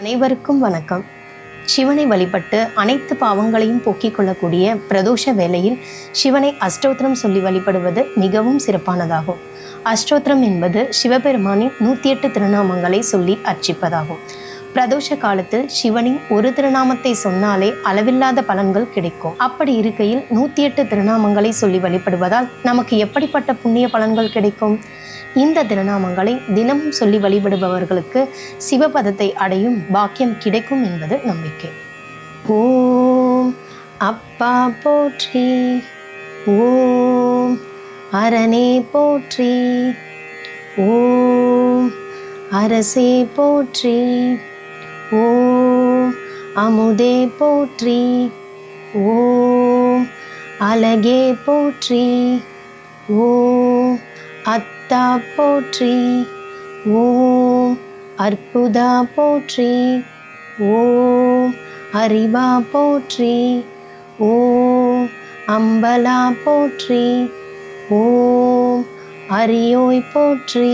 அனைவருக்கும் வணக்கம். சிவனை வழிபட்டு அனைத்து பாவங்களையும் போக்கிக் கொள்ளக்கூடிய பிரதோஷ வேளையில் சிவனை அஷ்டோத்திரம் சொல்லி வழிபடுவது மிகவும் சிறப்பானதாகும். அஷ்டோத்திரம் என்பது சிவபெருமானின் நூற்றி எட்டு திருநாமங்களை சொல்லி அர்ச்சிப்பதாகும். பிரதோஷ காலத்தில் சிவனின் ஒரு திருநாமத்தை சொன்னாலே அளவில்லாத பலன்கள் கிடைக்கும். அப்படி இருக்கையில் நூற்றி எட்டு திருநாமங்களை சொல்லி வழிபடுவதால் நமக்கு எப்படிப்பட்ட புண்ணிய பலன்கள் கிடைக்கும்? இந்த திருநாமங்களை தினமும் சொல்லி வழிபடுபவர்களுக்கு சிவபதத்தை அடையும் பாக்கியம் கிடைக்கும் என்பது நம்பிக்கை. ஓம் அப்பா போற்றி. ஓம் அரணே போற்றி. ஓம் அரசே போற்றி. ஓம் அமுதே போற்றி. ஓம் அழகே போற்றி. ஓம் கர்த்தா போற்றி. ஓம் அற்புதா போற்றி. ஓம் அறிவா போற்றி. ஓம் அம்பலா போற்றி. ஓம் அரியோய் போற்றி.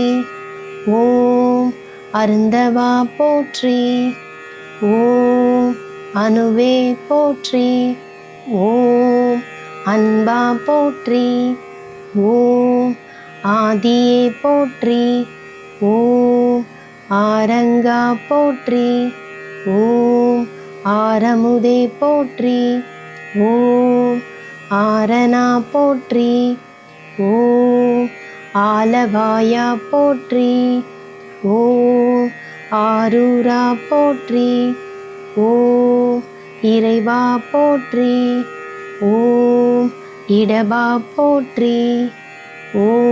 ஓம் அருந்தவா போற்றி. ஓம் அணுவே போற்றி. ஓம் அன்பா போற்றி. ஓம் ஆதியே போற்றி. ஓம் ஆரங்கா போற்றி. ஓம் ஆரமுதே போற்றி. ஓம் ஆரணா போற்றி. ஓம் ஆலவாயா போற்றி. ஓம் ஆரூரா போற்றி. ஓம் இறைவா போற்றி. ஓம் இடபா போற்றி. ஓம்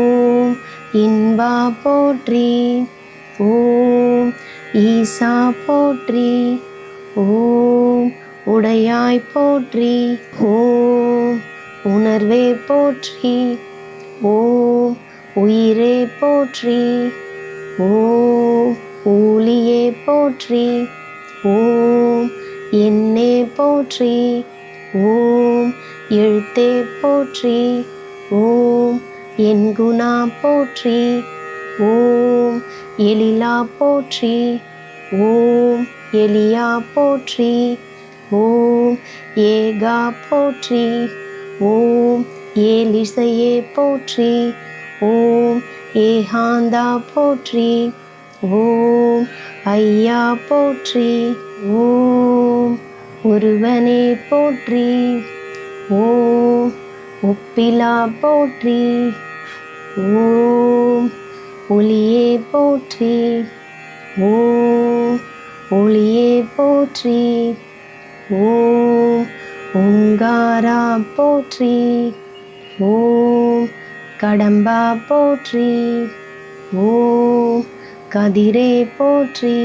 இன்பா போற்றி ஓம் ஈசா போற்றி ஓம் உடையாய் போற்றி ஓம் உணர்வே போற்றி ஓம் உயிரே போற்றி ஓம் ஊழியே போற்றி ஓம் என்னே போற்றி ஓம் எழுத்தே போற்றி ஓம் என் குணா போற்றி ஓம் எலிலா போற்றி ஓம் எலியா போற்றி ஓம் ஏகா போற்றி ஓம் ஏலிசையே போற்றி ஓம் ஏகாந்தா போற்றி ஓம் ஐயா போற்றி ஓம் ஒருவனே போற்றி ஓம் ஒப்பிலா போற்றி ஓம் ஒளியே போற்றி ஓம் ஒளியே போற்றி ஓம் ஓங்காரா போற்றி ஓம் கடம்பா போற்றி ஓம் கதிரே போற்றி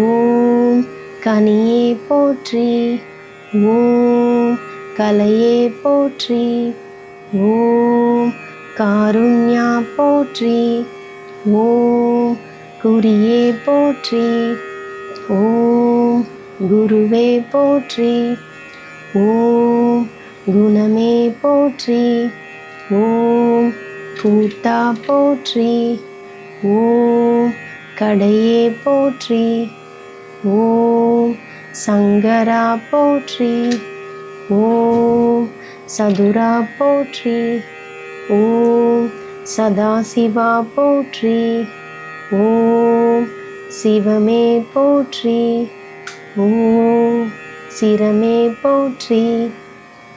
ஓம் கனியே போற்றி ஓம் கலையே போற்றி ஓம் காருண்யா போற்றி. ஓம் குறியே போற்றி. ஓம் குருவே போற்றி. ஓம் குணமே போற்றி. ஓம் பூத்தா போற்றி. ஓம் கடையே போற்றி. ஓம் சங்கரா போற்றி. ஓம் சதுரா போற்றி. ஓம் சதாசிவா போற்றி. ஓம் சிவமே போற்றி. ஓம் சிரமே போற்றி.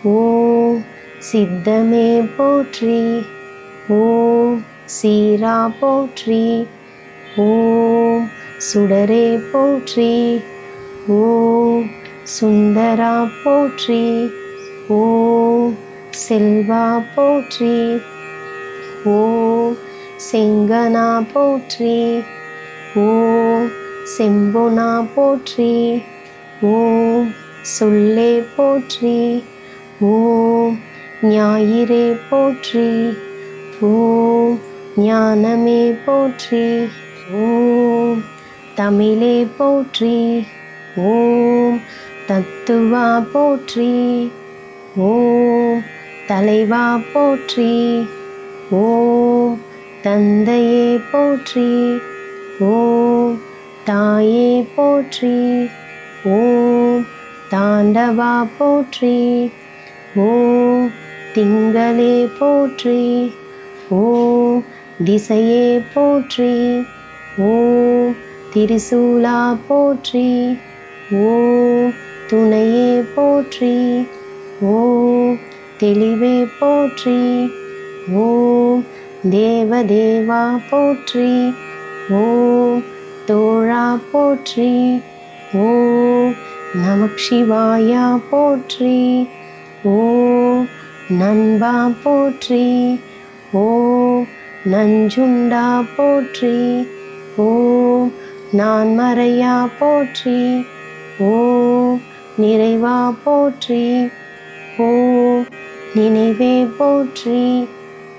ஓம் சித்தமே போற்றி. ஓம் சீரா போற்றி. ஓம் சுடரே போற்றி. ஓம் சுந்தரா போற்றி. ஓம் செல்வா போற்றி. ஓம் செங்கனா போற்றி. ஓம் செம்பொனா போற்றி. ஓம் சொல்லே போற்றி. ஓம் ஞாயிறே போற்றி. ஓம் ஞானமே போற்றி. ஓம் தமிழே போற்றி. ஓம் தத்துவா போற்றி. ஓம் தலைவா போற்றி. ஓ தந்தையே போற்றி. ஓ தாயே போற்றி. ஓ தாண்டவா போற்றி. ஓ திங்களே போற்றி. ஓ திசையே போற்றி. ஓ திரிசூலா போற்றி. ஓ துணையே போற்றி. ஓ தெளிவே போற்றி. ஓம் தேவதேவா போற்றி. ஓம் தோழா போற்றி. ஓம் நமக் சிவாயா போற்றி. ஓம் நண்பா போற்றி. ஓம் நஞ்சுண்டா போற்றி. ஓம் நான் மறையா போற்றி. ஓம் நிறைவா போற்றி. ஓம் நினைவே போற்றி.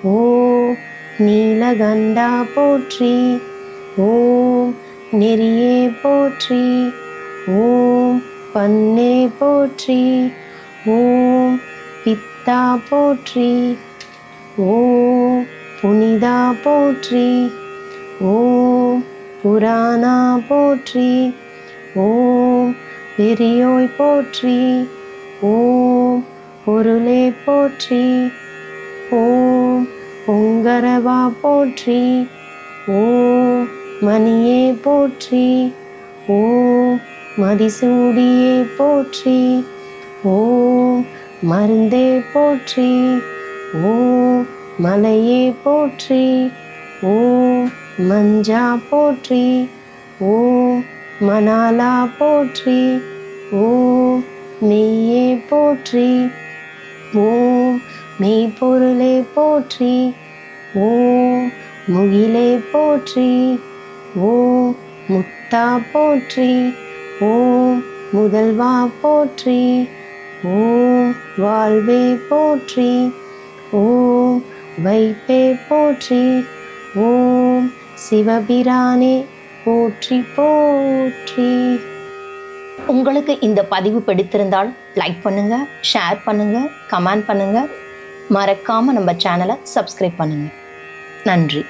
ஓம் நீலகண்டா போற்றி. ஓம் நெறியே போற்றி. ஓம் பன்னே போற்றி. ஓம் பித்தா போற்றி. ஓம் புனிதா போற்றி. ஓம் புராணா போற்றி. ஓம் பெரியோய் போற்றி. ஓம் பொருளே போற்றி. ஓம் பொங்கரவா போற்றி. ஓம் மணியே போற்றி. ஓம் மதிசூடியே போற்றி. ஓம் மருந்தே போற்றி. ஓம் மலையே போற்றி. ஓம் மஞ்சா போற்றி. ஓம் மணாலா போற்றி. ஓம் நெய்யே போற்றி. ஓம் மெய்ப்பொருளே போற்றி. ஓம் முகிலே போற்றி. ஓம் முத்தா போற்றி. ஓம் முதல்வா போற்றி. ஓம் வாழ்வே போற்றி. ஓம் வைப்பே போற்றி. ஓம் சிவபிரானே போற்றி போற்றி. உங்களுக்கு இந்த பதிவு பிடித்திருந்தால் லைக் பண்ணுங்க ஷேர் பண்ணுங்க கமெண்ட் பண்ணுங்க. மறக்காம நம்ம சேனலை சப்ஸ்கிரைப் பண்ணுங்க. நன்றி.